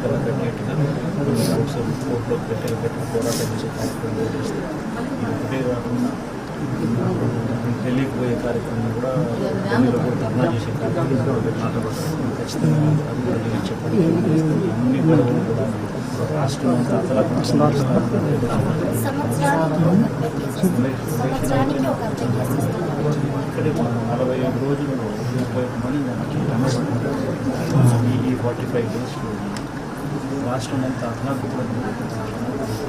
కల్లా పెట్టేట్టుగా కొన్ని రౌండ్స్ కోర్టులో పెట్టే పెట్టి పోరాటం చేసే కార్యక్రమం కూడా చేస్తాం ఇది ఒకటే కాకుండా ఢిల్లీకి పోయే కార్యక్రమం కూడా ఢిల్లీలో కూడా ధర్నా చేసే కార్యక్రమం కూడా పెట్టినట్టు ఖచ్చితంగా అది కూడా నేను చెప్పండి అన్ని గొడవలు కూడా రాష్ట్రం అంతా సంవత్సరానికి సంవత్సరానికి ఒక అర్థం చేసేస్తాం ఇక్కడే మనం నలభై ఐదు రోజుల్లో ముప్పై ఒక్క మంది మనకి ఈ ఫార్టీ ఫైవ్ డేస్ రాష్ట్రం అంతా అజ్ఞాపకులు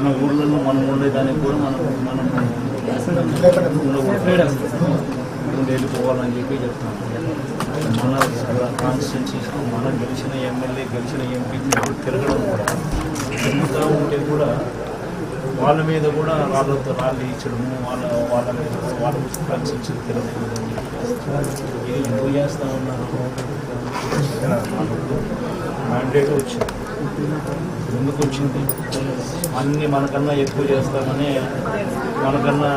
మన ఊళ్ళలో మనం ఉండేదానికి కూడా మనం మనం వెళ్ళిపోవాలని చెప్పి చెప్తాం మన కాన్స్టిట్యున్సీస్ మన గెలిచిన ఎమ్మెల్యే గెలిచిన ఎంపీ తిరగడం కూడా తిరుగుతూ ఉంటే కూడా వాళ్ళ మీద కూడా రాళ్ళతో రాళ్ళు ఇచ్చడము వాళ్ళ వాళ్ళ మీద వాళ్ళ కాన్స్టిట్యున్సీ తిరగడం ఇది ఎందుకు చేస్తూ ఉన్నారు? మ్యాండేట్ వచ్చింది. ఎందుకు వచ్చింది అన్ని మనకన్నా ఎక్కువ చేస్తామని మనకన్నా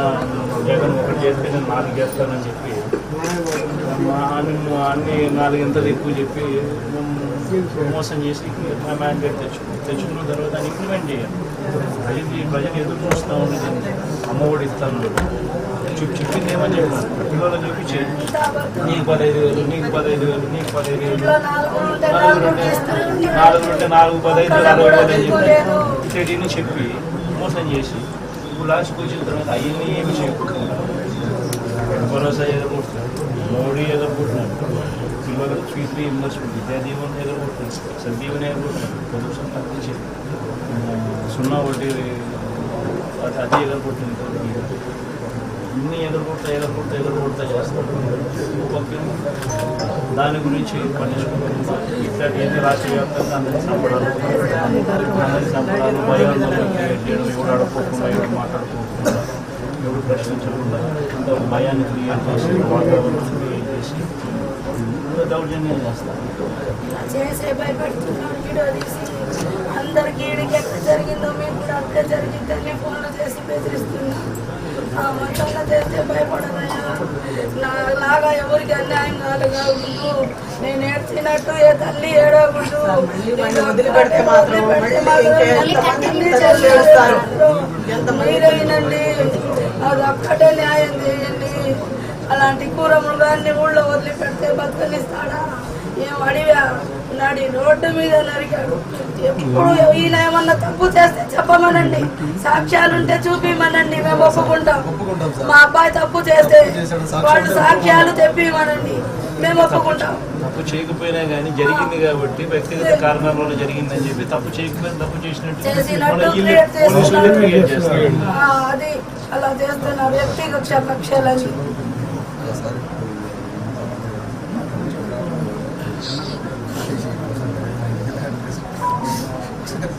జగన్ ఒకటి చేస్తే నేను నాలుగు చేస్తానని చెప్పి అన్ని నాలుగింతలు ఎక్కువ చెప్పి మేము మోసం చేసి మ్యాండేట్ తెచ్చుకున్నాం తెచ్చుకున్న తర్వాత దాన్ని ఇంప్లిమెంట్ చేయాలి. అది ప్రజలు ఎదురు చూస్తూ ఉండేది అమ్మఒడి ఇస్తాను. చెప్పింది ఏమని చెప్పాను పిల్లలు చూపి చేయి నీకు పదహైదు వేలు నీకు పదహైదు వేలు నీకు పదహైదు వేలు నాలుగు ఉంటే నాలుగు ఉంటే నాలుగు పదహైదు అరవై వేలు అని చెప్పి ఇట్లని మోసం చేసి ఇప్పుడు లాస్ట్కి వచ్చిన తర్వాత అవన్నీ ఏమి చేయకుండా భరోసా ఎదుర్కొంటున్నారు మోడీ ఎదుర్కొంటున్నారు పిల్లలకు ఫీజు రీఇంబర్స్మెంట్ విద్యా దీవెన ఎదుర్కొంటున్నారు సందీవన ఎదుర్కొంటున్నారు పొల్యూషన్ తగ్గించి సున్నా వడ్డీ అది అది అన్నీ ఎదుర్కొంటా ఎదుర్కొంటా ఎదుర్కొంటా చేసుకుంటున్నారు ఒక్కొక్కరు దాని గురించి పట్టించుకుంటున్నారు ఇట్లా ఏంటి రాష్ట్ర వ్యాప్తంగా అందరి సంపడాలు అందరి సంపడాలు భయాందోళన క్రియేట్ చేయడం ఎవరు అడుకోకుండా మాట్లాడుకోకుండా ఎవరు ప్రశ్నించకుండా అంత భయాన్ని క్రియేట్ చేసి వాతావరణం క్రియేట్ చేసి దౌర్జన్యం చేస్తారు. చేసే అందరికీ జరిగిందో మేము కూడా అక్క జరిగిందని ఫోన్లు చేసి బెదిరిస్తున్నాం. ఆ మొత్తంలో చేస్తే భయపడదయ్యా. నాలాగా ఎవరికి అన్యాయం కాదుగా ఉండు నేను ఏడ్చినట్టు ఏ తల్లి ఏడవకూడదు. నేను వదిలిపెడితే మాత్రం? మీరైనండి అది ఒక్కటే న్యాయం చేయండి. అలాంటి కూర మృగాన్ని ఊళ్ళో వదిలిపెడితే బతుకనిస్తాడా? నడి రోడ్డు మీద నరికాడు. ఎప్పుడు ఈయన ఏమన్నా తప్పు చేస్తే చెప్పమనండి. సాక్ష్యాలుంటే చూపిమనండి. మేము ఒప్పుకుంటాం. మా అబ్బాయి తప్పు చేస్తే వాళ్ళు సాక్ష్యాలు తెప్పిమనండి. మేము ఒప్పుకుంటాం. తప్పు చేయకపోయినా కానీ జరిగింది కాబట్టి వ్యక్తిగత కారణాల వల్ల జరిగిందని చెప్పి తప్పు చేయకపోయినా తప్పు చేసినట్టు అది అలా చేస్తున్నారు వ్యక్తిగత కక్షలని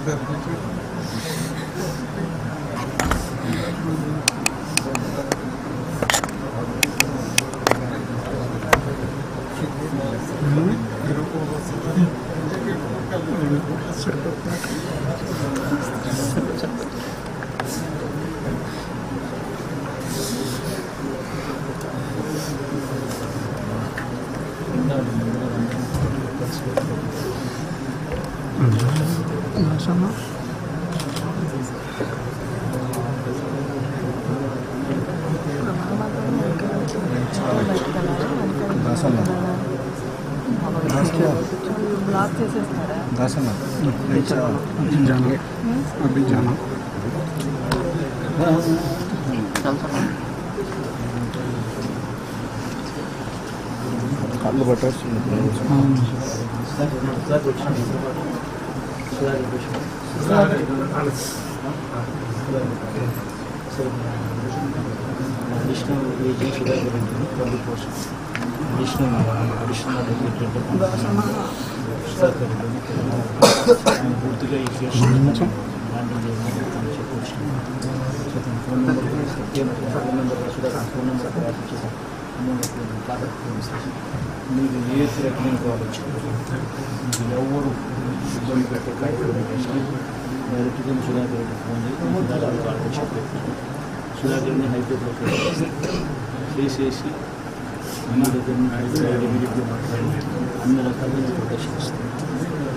Gracias. దర్శనం అభిజానం కళ్ళు పట్టవచ్చు అడిషనల్ వెయిటింగ్ షుగర్ గురించి ప్రభుత్వ ఫోర్ విష్ణు విష్ణు ఆయన పూర్తిగా ఈ కేసు హ్యాండిల్ చేయమని చెప్పి వచ్చినాను సో తన ఫోన్ నెంబర్ సత్యం phone number Sudhakar phone number WhatsApp చేశాను కాంటాక్ట్ ఫోన్ చేశాను మీరు ఏ థ్రెట్నింగ్ కావచ్చు మీకు ఎవరు ఇబ్బంది పెట్టే కార్యక్రమం డైరెక్ట్గా సుధాకర్ ఫోన్ చేసి సుధాకర్ వాళ్ళకి చెప్పి సుధాకర్ని హైకోర్టులో కేసు చేసి అన్ని దగ్గర నుంచి ఇమీడియట్గా మాట్లాడి అన్ని రకాలుగా ప్రొటెక్షన్ ఇస్తాం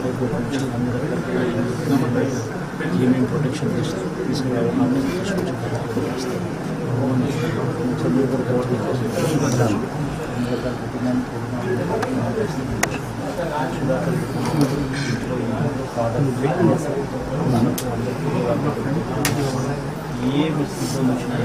హైకోర్టు నుంచి అన్ని రకాలుగా ఏమేమి ప్రొటెక్షన్ ఇస్తాం తీసుకురావాలి అన్ని తీసుకొచ్చి ఇస్తాం చంద్రబాబు కోర్టు అన్ని రకాల కుటుంబానికి సుధాకర్ ఇంట్లో ఫాదర్ మనకు అందరికీ ఏ ఇబ్బంది వచ్చినా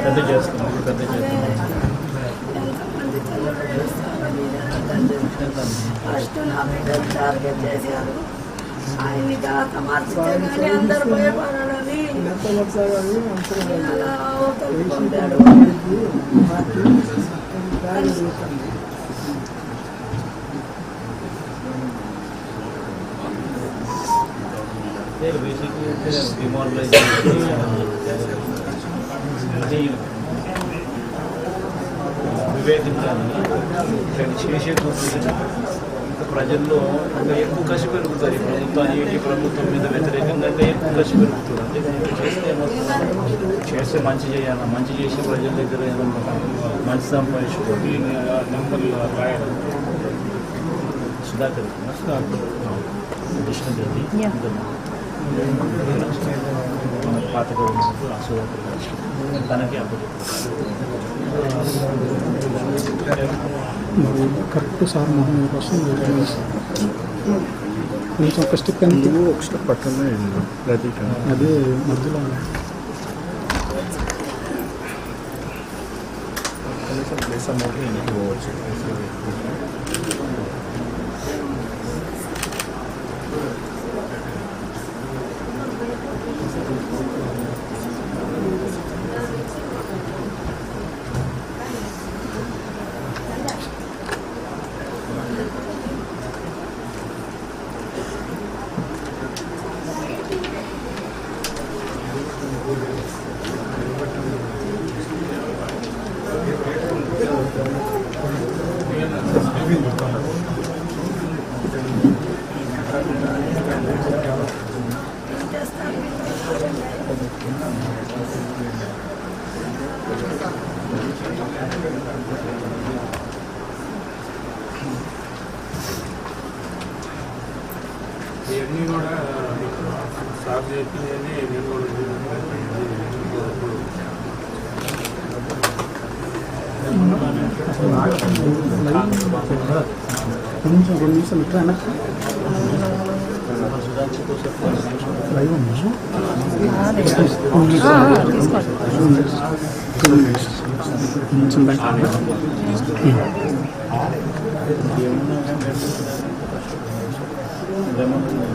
పెద్ద చేస్తున్నాం పెద్ద అదే, చేస్తున్నాం ఎంతమంది తల్లులు ఏడుస్తారో మీరే తండ్రి. ఫస్ట్ నా బిడ్డను టార్గెట్ చేశారు ఆయన్ని ఘనత మార్చితే కానీ అందరు భయపడాలని అలా అవతలకు ప్రజల్లో ఎక్కువ కసి పెరుగుతుంది ప్రభుత్వానికి ప్రభుత్వం మీద వ్యతిరేకంగా అంటే ఎక్కువ కసి పెరుగుతుంది. అంటే నేను చేస్తే చేస్తే మంచి చేయాలి. మంచి చేసి ప్రజల దగ్గర మంచి సంపాదించుకోండి నెంబర్లు రాయడం సుధాకర్ కృష్ణదేవి పాత గవర్నమెంట్ అసోదరు తనకి అప్పుడు కరెక్ట్ సార్ మొహం కోసం కొంచెం ఒక స్టెప్ ఎంత ఒక స్టెప్ పక్కనే ప్రతీక అదే మధ్యలో కనీసం ప్లేస్ అమౌంట్ ఇంటికి పోవచ్చు ఇవన్నీ కూడా సార్ చెప్పిందని నేను కూడా కొంచెం రెండు నిమిషాలు ఇట్లా వెనక్కి లైవ్ కొంచెం బ్యాక్ మైక్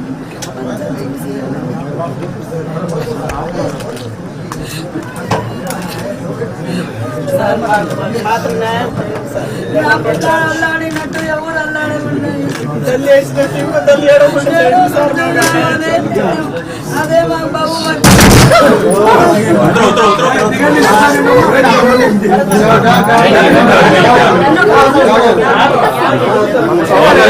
అదే మాకు బాబు ఆ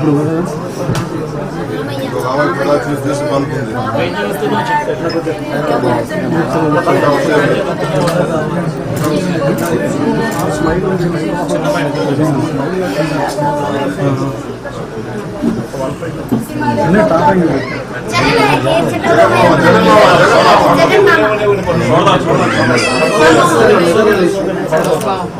ఇప్పుడు కూడా అన్నీ టాప్ అయింది అన్న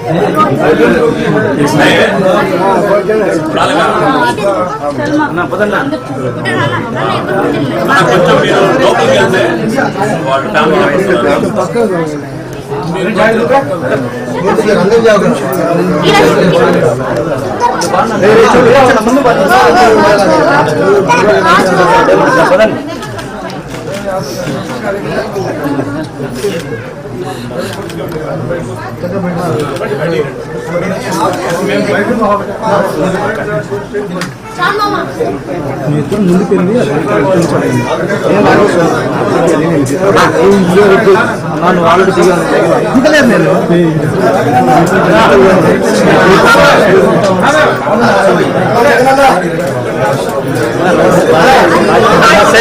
కొంచెం వెళ్ళిపోతే కొంచెం వాళ్ళ ఆడవాళ్ళు భయం ఆపకు. అలాగా. అన్న, కొంచెం మీరు లోపలికి వెళ్తే వాళ్ళ ఫ్యామిలీ మెంబర్స్ ముందుకెళ్ళి నన్ను ఆల్రెడీ దిగాను Also,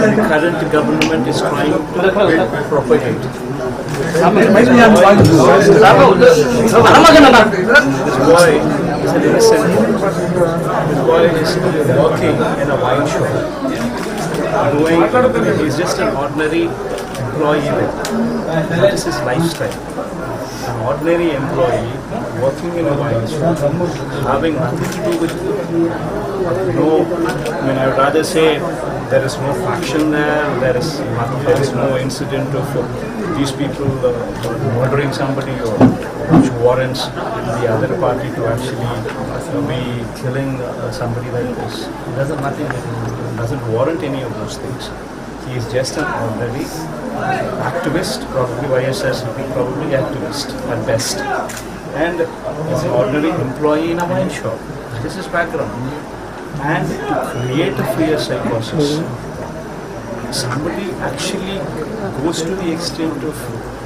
many current government is trying to propagate. This boy is working in a wine shop. Doing, he's just an ordinary employee. That is his lifestyle. An ordinary employee working in a wine shop, having nothing to do with no, I mean, I would rather say there is no faction there, there is, there is no incident of uh, these people uh, murdering somebody or which warrants the other party to actually uh, be killing uh, somebody like this. It doesn't nothing, doesn't warrant any of those things. He is just an ordinary activist, probably YSS will be probably activist at best. And he's an ordinary employee in a wine shop. This is background and to create a fear psychosis. Mm-hmm. Somebody actually goes to the extent of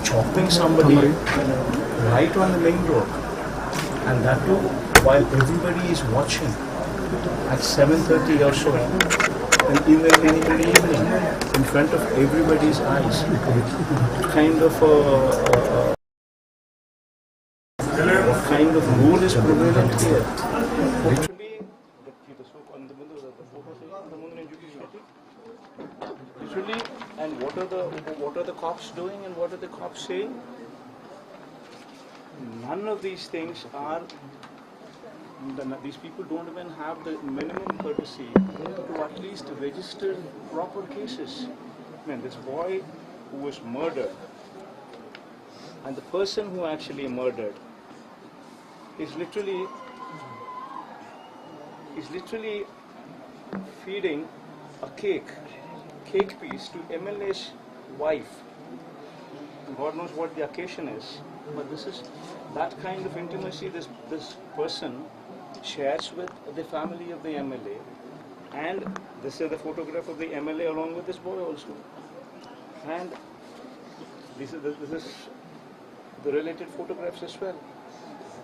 chopping somebody mm-hmm. right on the main road, and that too while everybody is watching at 7:30 or so, and in the, in the evening, in front of everybody's eyes. Kind of a, a, kind of mood is prevalent here. Literally, Literally, and what are the what are the cops doing and what are the cops saying? None of these things are. the- These people don't even have the minimum courtesy to at least register proper cases. I mean, this boy who was murdered, and the person who actually murdered is literally is literally feeding a cake, cake piece to MLA's wife. God knows what the occasion is, but this is that kind of intimacy this this person shares with the family of the MLA, and this is the photograph of the MLA along with this boy also, and this is the, this is the related photographs as well.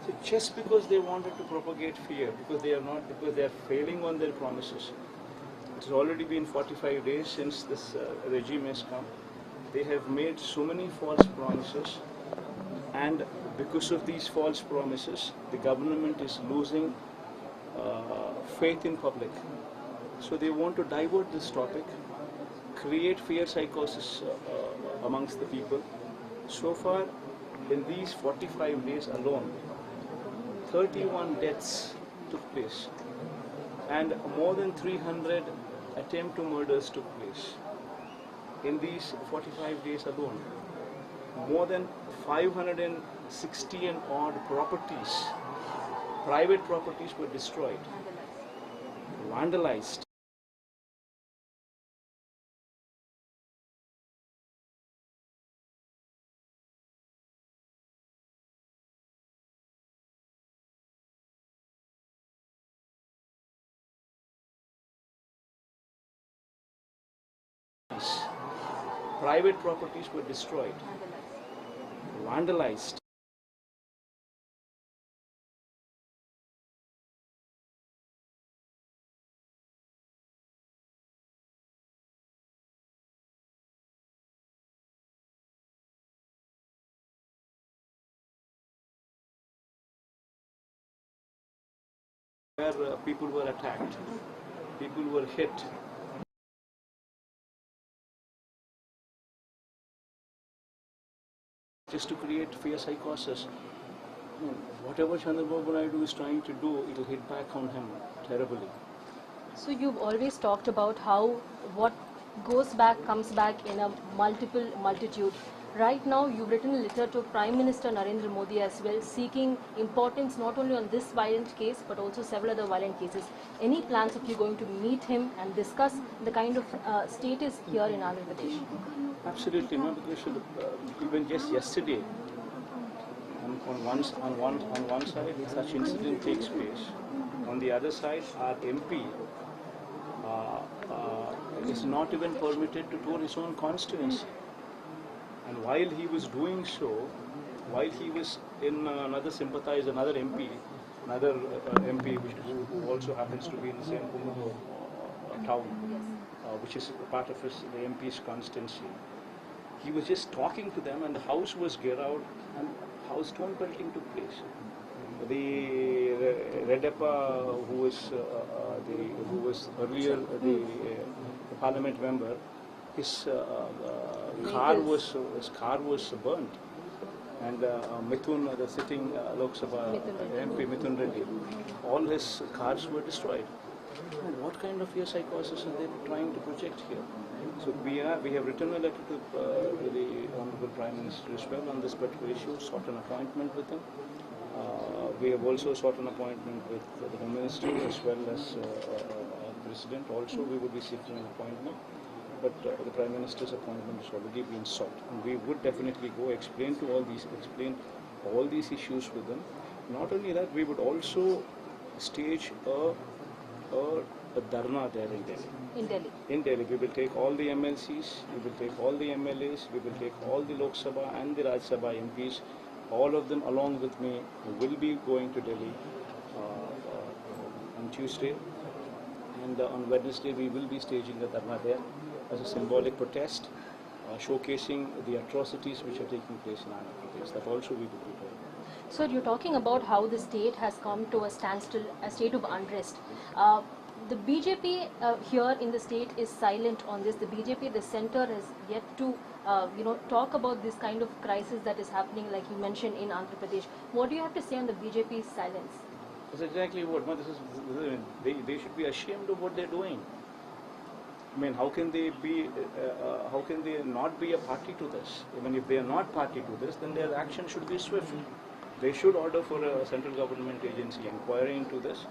So just because they wanted to propagate fear, because they are not, because they are failing on their promises. Has already been 45 days since this uh, regime has come. They have made so many false promises, and because of these false promises, the government is losing uh, faith in public. So they want to divert this topic, create fear psychosis uh, uh, amongst the people. So far, in these 45 days alone, 31 deaths took place, and more than 300 attempt to murders took place. In these 45 days alone, more than 560 and odd properties, private properties were destroyed, vandalized. Private properties were destroyed, vandalized. Where uh, people were attacked, people were hit, just to create fear psychosis. Whatever Chandrababu Naidu is trying to do, it will hit back on him terribly. So you've always talked about how what goes back comes back in a multiple multitude. Right now, you've written a letter to Prime Minister Narendra Modi as well, seeking importance not only on this violent case but also several other violent cases. Any plans of you going to meet him and discuss the kind of uh, status here in Andhra Pradesh? Absolutely, no, should, uh, even just yesterday, on, on, one, on, one, on one side, such incident takes place. On the other side, our MP uh, uh, is not even permitted to tour his own constituency. And while he was doing so, while he was in uh, another sympathizer, another MP, another uh, MP which, who, also happens to be in the same uh, town, uh, which is part of his, the MP's constituency, he was just talking to them and the house was geared out and house stone pelting took place. The Re- Redappa, who was uh, uh, the who was earlier the, uh, the parliament member, his car was his car was burnt, and uh, Mithun, the sitting uh, Lok Sabha MP Mithun Reddy, all his cars were destroyed. And what kind of fear psychosis are they trying to project here? So we are we have written a letter to, uh, to the Honorable Prime Minister as well on this particular issue, sought an appointment with him. Uh, we have also sought an appointment with the Home Minister as well as uh, uh, uh, President. Also, we would be seeking an appointment, but uh, the Prime Minister's appointment has already been sought, and we would definitely go explain to all these explain all these issues with them. Not only that, we would also stage a a, a dharna there in Delhi In Delhi. in Delhi. We will take all the MLCs, we will take all the MLAs, we will take all the Lok Sabha and the Raj Sabha MPs, all of them along with me will be going to Delhi uh, uh, on Tuesday. And uh, on Wednesday we will be staging a dharna there as a symbolic protest, uh, showcasing the atrocities which are taking place in Andhra Pradesh. That also we will be doing. So you're talking about how the state has come to a standstill, a state of unrest. Uh, the BJP uh, here in the state is silent on this. The BJP, the center, has yet to, uh, you know, talk about this kind of crisis that is happening, like you mentioned in Andhra Pradesh. What do you have to say on the BJP's silence? That's exactly what. No, this is they, they should be ashamed of what they're doing. I mean, how can they be? Uh, uh, how can they not be a party to this? I mean, if they are not party to this, then their action should be swift. They should order for a central government agency inquiry into this.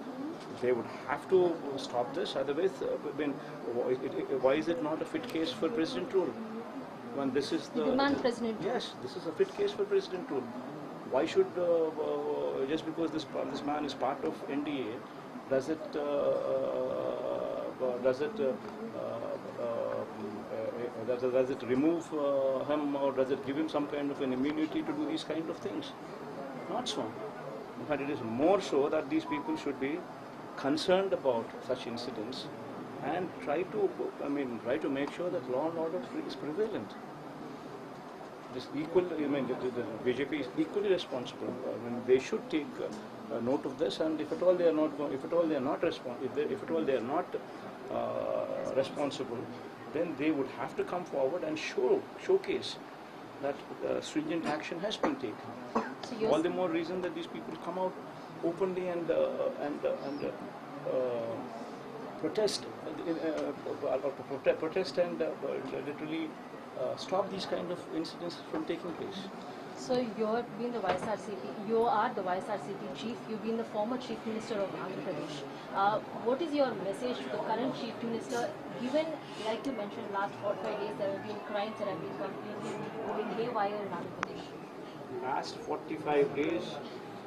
They would have to stop this. Otherwise, uh, I mean, why, it, it, why is it not a fit case for president rule? When this is the Demand president. Yes, this is a fit case for president rule. Why should uh, uh, just because this this man is part of NDA, does it uh, uh, does it uh, uh, uh, does, it- remove uh, him or does it give him some kind of an immunity to do these kind of things? Not so. In fact, it is more so that these people should be concerned about such incidents and try to, I mean, try to make sure that law and order is prevalent. This equal, I mean, the, the, BJP is equally responsible. I mean, they should take uh, note of this, and if at all they are not, if at all they are not respon if, they, if at all they are not uh, responsible, then they would have to come forward and show showcase that uh, stringent action has been taken. So All the more reason that these people come out openly and uh, and uh, and uh, uh, protest, uh, protest and literally uh, stop these kind of incidents from taking place. So you're been the YSRCP, you are the YSRCP chief, you've been the former chief minister of Andhra Pradesh. Uh, what is your message to the current chief minister, given, like you mentioned, last 45 days there have been crimes that have been completely going haywire in Andhra Pradesh? Last 45 days,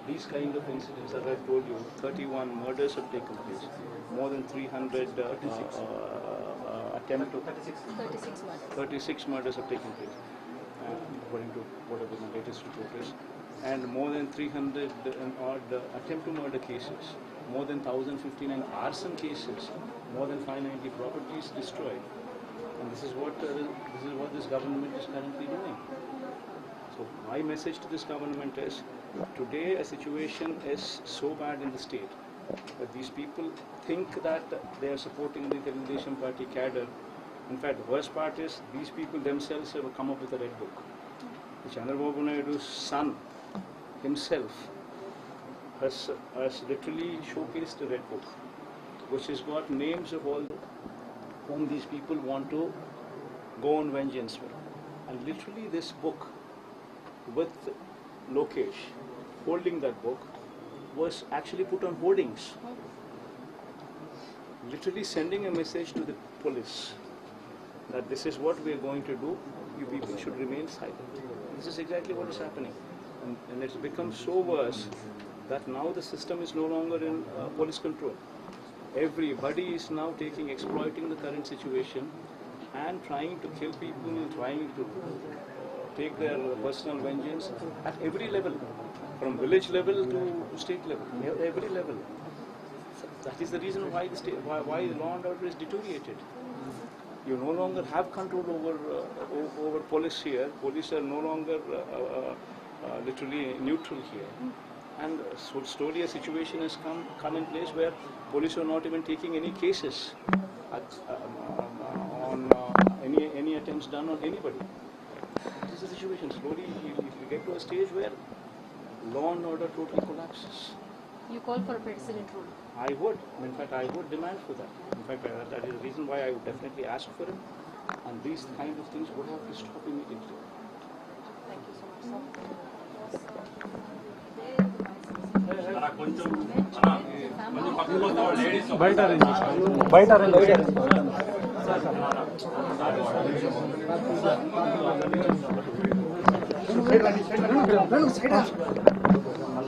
these kind of incidents, as I've told you, 31 murders have taken place, more than 300 uh, uh, uh, attempt to 36 murders. 36 murders have taken place, according to whatever the latest report is, and more than 300 and odd uh, attempt to murder cases, more than 1,059 arson cases, more than 590 properties destroyed. And this is what uh, this is what this government is currently doing. So my message to this government is, today a situation is so bad in the state that these people think that they are supporting the Telugu party cadre. In fact, the worst part is these people themselves have come up with a red book. Chandrababu Naidu's son himself has, has literally showcased a red book, which has got names of all whom these people want to go on vengeance with. And literally this book with Lokesh holding that book was actually put on hoardings. Literally sending a message to the police that this is what we are going to do, you people should remain silent. This is exactly what is happening. And, and it's become so worse that now the system is no longer in uh, police control. Everybody is now taking, exploiting the current situation and trying to kill people, trying to take their personal vengeance at every level, from village level to state level, every level. That is the reason why the state, why, why the law and order is deteriorated. You no longer have control over uh, over police here. Police are no longer uh, uh, literally neutral here. And uh, so slowly a situation has come come in place where police are not even taking any cases at, um, um, on uh, any any attempts done on anybody. This is the situation. Slowly we, we get to a stage where law and order totally collapses. You call for a president rule. I would. In fact, I would demand for that. In fact, uh, that is the reason why I would definitely ask for it. And these kind of things would have to stop immediately. Thank you so much, sir. బయట బయట అన్న side అన్న side